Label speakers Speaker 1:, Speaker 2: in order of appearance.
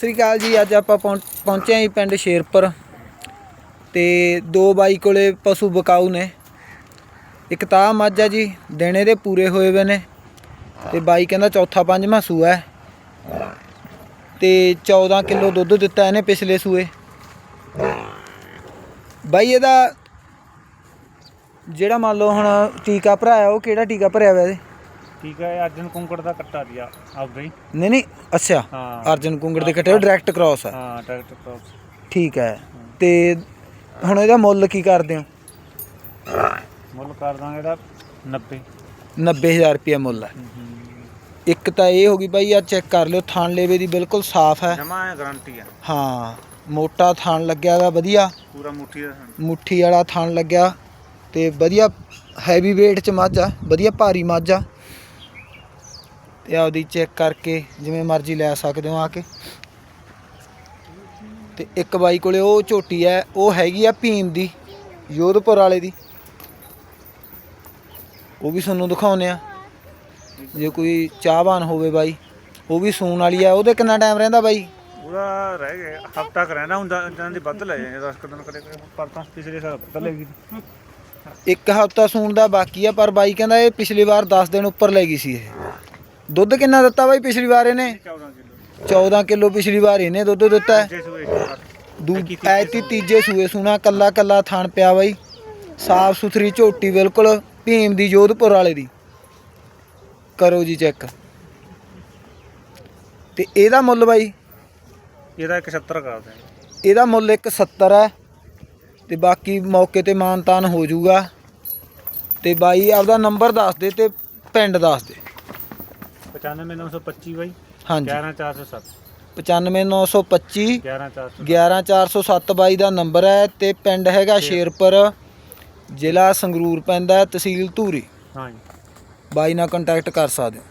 Speaker 1: ਸ੍ਰੀ ਅਕਾਲ ਜੀ, ਅੱਜ ਆਪਾਂ ਪਹੁੰ- ਪਹੁੰਚੇ ਹਾਂ ਜੀ ਪਿੰਡ ਸ਼ੇਰਪੁਰ ਤੇ ਦੋ ਬਾਈ ਕੋਲੇ ਪਸ਼ੂ ਬਕਾਊ ਨੇ। ਇੱਕ ਤਾਂ ਮੱਝ ਆ ਜੀ, ਦਿਨੇ ਦੇ ਪੂਰੇ ਹੋਏ ਹੋਏ ਨੇ ਤੇ ਬਾਈ ਕਹਿੰਦਾ ਚੌਥਾ ਪੰਜਵਾਂ ਸੂਆ ਹੈ। ਤੇ 14 ਕਿਲੋ ਦੁੱਧ ਦਿੱਤਾ ਇਹਨੇ ਪਿਛਲੇ ਸੂਏ। ਬਾਈ ਇਹਦਾ ਜਿਹੜਾ ਮੰਨ ਲਓ ਹੁਣ ਟੀਕਾ ਭਰਾਇਆ, ਉਹ ਕਿਹੜਾ ਟੀਕਾ ਭਰਿਆ ਹੋਇਆ ਇਹਦੇ?
Speaker 2: ਠੀਕ ਹੈ ਅਰਜਨ ਕੁੰਕੜ ਦਾ ਕੱਟਾ ਦਿਆ ਆਪਦਾ ਹੀ।
Speaker 1: ਨਹੀਂ ਨਹੀਂ ਅੱਛਾ
Speaker 2: ਹਾਂ।
Speaker 1: ਅਰਜਨ ਕੁੰਗੜ ਦੇ ਕੱਟੇ ਡਾਇਰੈਕਟ ਕ੍ਰਾਸ ਹੈ
Speaker 2: ਹਾਂ ਟਰੈਕਟਰ ਕ੍ਰੋਸ
Speaker 1: ਠੀਕ ਹੈ ਤੇ ਹੁਣ ਇਹਦਾ ਮੁੱਲ ਕੀ ਕਰਦੇ ਹੋ?
Speaker 2: ਮੁੱਲ ਕਰ ਦਾਂਗੇ ਇਹਦਾ 90
Speaker 1: 90000 ਰੁਪਏ ਮੁੱਲ ਹੈ ਇੱਕ ਤਾਂ ਇਹ ਹੋ ਗਈ ਬਾਈ ਆ ਚੈੱਕ ਕਰ ਲਿਓ ਥਾਣ ਲੇਵੇ ਦੀ ਬਿਲਕੁਲ ਸਾਫ਼ ਹੈ।
Speaker 2: ਜਮਾ ਹੈ ਗਾਰੰਟੀ ਹੈ
Speaker 1: ਹਾਂ ਮੋਟਾ ਥਾਣ ਲੱਗਿਆ ਵਾ ਵਧੀਆ।
Speaker 2: ਪੂਰਾ ਮੁੱਠੀ ਦਾ
Speaker 1: ਮੁੱਠੀ ਵਾਲਾ ਥਾਣ ਲੱਗਿਆ ਤੇ ਵਧੀਆ ਹੈਵੀ weight ਚ ਮੱਝ ਆ ਵਧੀਆ ਭਾਰੀ ਮੱਝ ਆ। ਤੇ ਆਪਦੀ ਚੈੱਕ ਕਰਕੇ ਜਿਵੇਂ ਮਰਜ਼ੀ ਲੈ ਸਕਦੇ ਹੋ ਆ ਕੇ। ਤੇ ਇੱਕ ਬਾਈ ਕੋਲੇ ਉਹ ਝੋਟੀ ਹੈ ਉਹ ਹੈਗੀ ਆ ਭੀਮ ਦੀ ਯੋਧਪੁਰ ਵਾਲੇ ਦੀ। ਉਹ ਵੀ ਤੁਹਾਨੂੰ ਦਿਖਾਉਨੇ ਆ। ਜੇ ਕੋਈ ਚਾਹਵਾਨ ਹੋਵੇ ਬਾਈ ਉਹ ਵੀ ਸੂਣ ਵਾਲੀ ਆ। ਉਹਦੇ ਕਿੰਨਾ ਟਾਈਮ ਰਹਿੰਦਾ ਬਾਈ?
Speaker 2: ਪੂਰਾ ਰਹਿ ਗਿਆ ਹਫਤਾ ਕ ਰਹਿਣਾ ਹੁੰਦਾ ਇਹਨਾਂ ਦੀ ਵੱਧ ਲੈ ਜਾਏ 10 ਕੁ ਦਿਨ ਕਰੇ ਪਰ ਤਾਂ ਪਿਛਲੇ ਸਾਲ ਵੱਧ ਲੈ ਗਈ
Speaker 1: ਇੱਕ ਹਫਤਾ ਸੂਣ ਦਾ ਬਾਕੀ ਆ ਪਰ ਬਾਈ ਕਹਿੰਦਾ ਇਹ ਪਿਛਲੀ ਵਾਰ 10 ਦਿਨ ਉੱਪਰ ਲੈ ਗਈ ਸੀ ਇਹ। ਦੁੱਧ ਕਿੰਨਾ ਦਿੱਤਾ ਬਾਈ ਪਿਛਲੀ ਵਾਰ ਇਹਨੇ?
Speaker 2: 14 ਕਿਲੋ।
Speaker 1: 14 ਕਿਲੋ ਪਿਛਲੀ ਵਾਰ ਇਹਨੇ ਦੁੱਧ ਦਿੱਤਾ ਐਤੀ ਤੀਜੇ ਸੂਏ ਸੂਣਾ ਕੱਲਾ ਕੱਲਾ ਥਣ ਪਿਆ ਬਾਈ। ਸਾਫ਼ ਸੁਥਰੀ ਝੋਟੀ ਬਿਲਕੁਲ ਭੀਮ ਦੀ ਜੋਧਪੁਰ ਵਾਲੇ ਦੀ। ਕਰੋ ਜੀ ਚੈੱਕ। ਤੇ ਇਹਦਾ ਮੁੱਲ ਬਾਈ?
Speaker 2: ਇਹਦਾ 170 ਕਰ ਦੇ
Speaker 1: ਇਹਦਾ ਮੁੱਲ 170 ਹੈ। ਤੇ ਬਾਕੀ ਮੌਕੇ ਤੇ ਮਾਨਤਾਨ ਹੋ ਜਾਊਗਾ। ਤੇ ਬਾਈ ਆਪਦਾ ਨੰਬਰ ਦੱਸ ਦੇ ਤੇ ਪਿੰਡ ਦੱਸ ਦੇ।
Speaker 2: 95925 ਬਾਈ
Speaker 1: ਹਾਂਜੀ।
Speaker 2: 11407
Speaker 1: 95925
Speaker 2: 11407
Speaker 1: 11407 ਬਾਈ ਦਾ ਨੰਬਰ ਹੈ ਤੇ ਪਿੰਡ ਹੈਗਾ ਸ਼ੇਰਪੁਰ ਜ਼ਿਲ੍ਹਾ ਸੰਗਰੂਰ ਪੈਂਦਾ ਤਹਿਸੀਲ ਧੂਰੀ।
Speaker 2: ਹਾਂ ਜੀ
Speaker 1: ਬਾਈ ਨਾਲ ਕੰਟੈਕਟ ਕਰ ਸਕਦੇ ਹੋ।